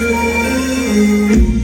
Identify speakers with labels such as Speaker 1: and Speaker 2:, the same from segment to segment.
Speaker 1: Thank you.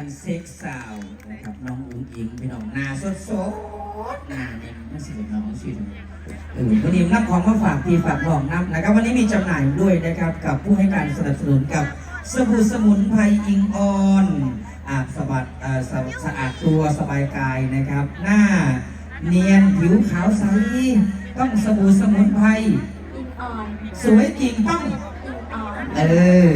Speaker 2: เป็นการเซ็กซาวด์นะครับน้องอุ้งอิงพี่น้องหนาสดสดๆหนาเนี่ยไม่สิเป็นน้องสิเออวันนี้รับของมาฝากพี่ฝากน้องน้ำนะครับวันนี้มีจำหน่ายด้วยนะครับ กับผู้ให้การสนับสนุนกับสบู่สมุนไพรอิงออนอาบสะบัดเอ่อสะสะอาดตัวสบายกายนะครับ หน้าเนียนผิวขาวใสต้องสบู่สมุนไพร
Speaker 1: อินออน
Speaker 2: สวยจริงต้อง
Speaker 1: อินออน
Speaker 2: เออ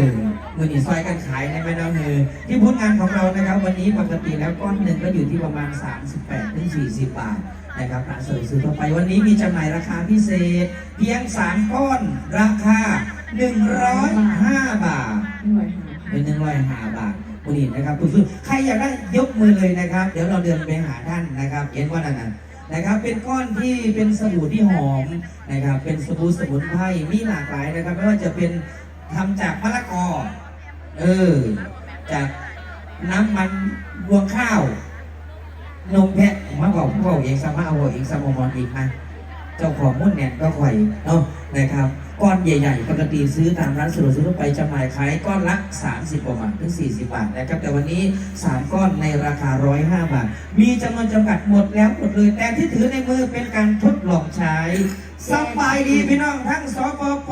Speaker 2: มือนีซอยกันขายในแม่น้องเฮือที่ผลงานของเรานะครับ วันนี้ปกติแล้วก้อนหนึ่งก็อยู่ที่ประมาณ 38ถึง40 บาทนะครับร้านเสริมซื้อทั่วไปวันนี้มีจำหน่ายราคาพิเศษ เพียง 3 ก้อนราคา 105 บาท
Speaker 3: หน่วยหา
Speaker 2: เป็นหนึ่งร้อยห้าบาทบุรีนะครับคุณซื้อใครอยากได้ยกมือเลยนะครับ เดี๋ยวเราเดินไปหาท่านนะครับเห็นว่านั่นน่ะนะครับ เป็นก้อนที่เป็นสบู่ที่หอมนะครับ เป็นสบู่สมุนไพรมีหลากหลายนะครับไม่ว่าจะเป็น ทำจากมะละกอ เออ จากน้ำมันรวงข้าว นมแพะมาบอกผู้บอกเองสามารถเอาบอกเองสามมอนอีกมาเจ้าของมุ่นเนี่ยก็ข่อยเนาะนะครับ ก้อนใหญ่ๆ ปกติซื้อตามร้านสะดวกซื้อทั่วไปจำหน่ายขายก้อนละ 30กว่าบาทถึง 40 บาทนะครับ แต่วันนี้ 3 ก้อนในราคา 105 บาท มีจำนวนจำกัดหมดแล้วหมดเลย แต่ที่ถือในมือเป็นการทดลองใช้ สบายดีพี่น้องทั้งสปป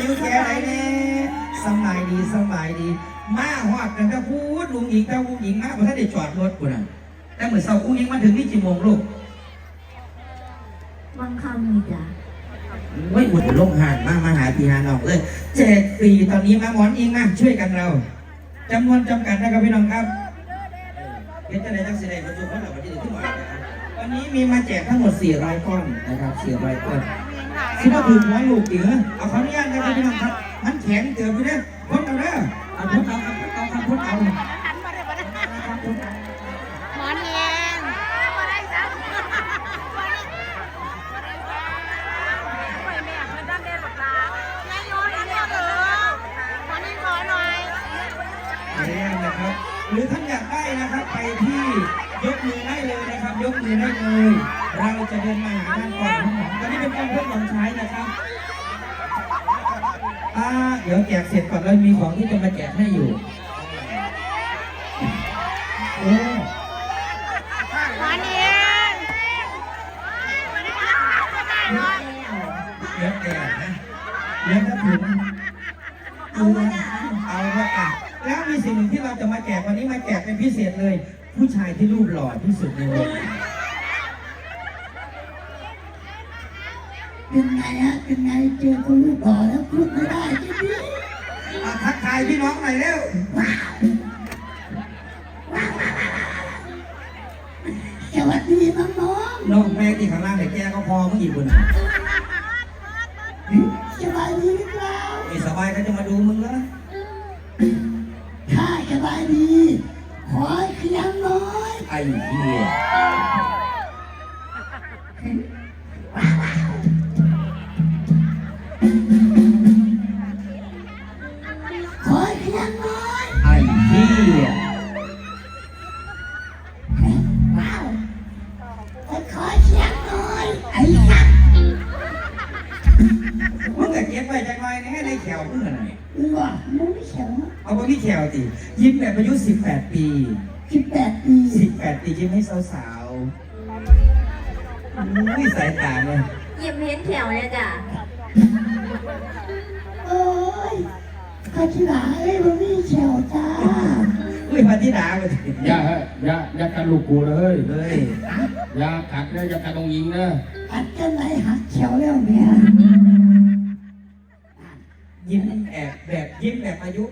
Speaker 2: อยู่แค่ไหนเนี่ยสบายดีสบายดี มาหอดกันแต่พูดลุงหญิงแต่ลุงหญิงมาเพราะถ้าได้จอดรถกูน่ะแต่เหมือนเสาร์อุ้งยิงมาถึงนี่กี่โมงลูก
Speaker 1: บางคำนี่จ้ะ
Speaker 2: ไม่อุดลงหานมามาหาพี่หาน้องเลยแจกฟรีตอนนี้มาหมอนอิงมาช่วยกันเราจำนวนจำกัดนะครับพี่น้องครับเห็นจะได้ทั้งสิได้ประจุเขาหลับวันที่หนึ่งที่หมดนะครับ วันนี้มีมาแจกทั้งหมด400ก้อนนะครับ400ก้อนคิดว่าถึงหัวลูกอีกเหรอเอาขออนุญาตนะครับพี่น้องครับ มันแข็งเกินไปเด้อพ้นเอาเด้อเอาพ้นเอาครับเอาครับพ้นเอาครับพ้นเอา
Speaker 3: หมอนแยงมาได้จ้ะแม่เพื่อนด้านเด่นหลบตาแม่โยนอันนี้เหรอหมอนนี่ขอหน่อย
Speaker 2: เรียนนะครับ หรือท่านอยากได้นะครับ ไปที่ยกมือได้เลยนะครับ ยกมือได้เลย เรา จะเดินมาหาท่านก่อนคุณหมอตอนนี้เป็นการทดลองใช้นะครับอ่าเดี๋ยวแจกเสร็จก่อนแล้วมีของที่จะมาแจกให้อยู่โอ้
Speaker 3: หมอนแยง
Speaker 2: เดี๋ยวแจกนะเดี๋ยวถ้าถึง
Speaker 1: เอามาจ้ะ
Speaker 2: เอาละอะแล้วมีสิ่งหนึ่งที่เราจะมาแจกวันนี้มาแจกเป็นพิเศษเลย ผู้ชายที่รูปหล่อที่สุดในโลก
Speaker 4: เป็นไงฮะเป็นไงเจอคนรูปหล่อแล้วพูดไม่ได้จริง
Speaker 2: อะทักทายพี่น้องหน่อยเร็ว
Speaker 4: ๆสวัสดีน้อง
Speaker 2: น้องแม่ที่ข้างล่างแต่แกก็พอเมื่อกี้คน
Speaker 4: ๆสบายดีหรือเปล่า
Speaker 2: ไม่สบายก็จะมาดูมึงแล้ว
Speaker 4: ถ้าสบายดี ขอให้ขยันหน่อย
Speaker 2: ไอ้เหี้ย แขวมึงอะไร
Speaker 4: มึงว่ามึงไม่เขียว
Speaker 2: เอาไปพี่แขวติยิ้มแบบอายุ18 ปี
Speaker 4: สิบแปดปี
Speaker 2: 18 ปียิ้มให้สาวๆอุ้ยสายตาเลย
Speaker 1: ยิ้มเห็นแถวเนี่ยจ้ะ
Speaker 4: โอ้ยข้าชิลาเอ้ยมึงไม่เขียวจ้า
Speaker 2: อุ้ยพันธิดาไป
Speaker 5: อย่าฮะอย่าอย่ากัดลูกกูเลย
Speaker 2: เลย
Speaker 5: อย่ากัดนะอย่ากัดตรงยิงนะ
Speaker 4: อัดกันไหน
Speaker 2: อายุ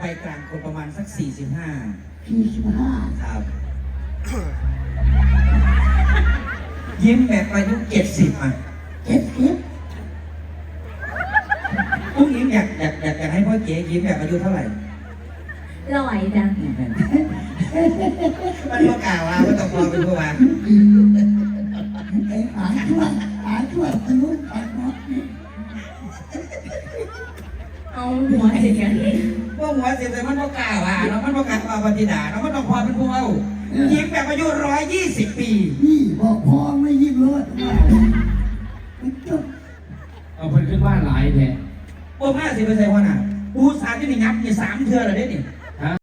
Speaker 2: วัยกลางคนประมาณสัก 45
Speaker 4: พี่สิบห้า
Speaker 2: ครับ ยิ้มแบบอายุ 70 อะ
Speaker 4: เจ็ดสิบ
Speaker 2: อุ้งยิ้มอยากอยากอยากอยากให้พ่อเก๋ยิ้มแบบอายุเท่าไหร่
Speaker 1: ลอยจ้ะ
Speaker 2: มันก็กล่าวว่าก็ต้องพอเป็นผู้ว่า
Speaker 4: ไอ้หาช่วยหาช่วยทะลุไปหมด
Speaker 1: เอาหัวสิกัน
Speaker 2: พวก หัวเสียแต่มันก็กล่าว่าเนาะมันก็กล่าวว่าปฏิดาเนาะมันต้องพอเป็นผู้เอายิ้มแบบอายุร้อยยี่สิบปี
Speaker 4: นี่บอกพอไม่ยิ้มเลย
Speaker 5: เอาเพิ่นขึ้นบ้านหลายแท้
Speaker 2: โอ้มาสิไปใส่หัวหน้าปูสามที่นี่งับนี่สามเทือเลยเด้นี่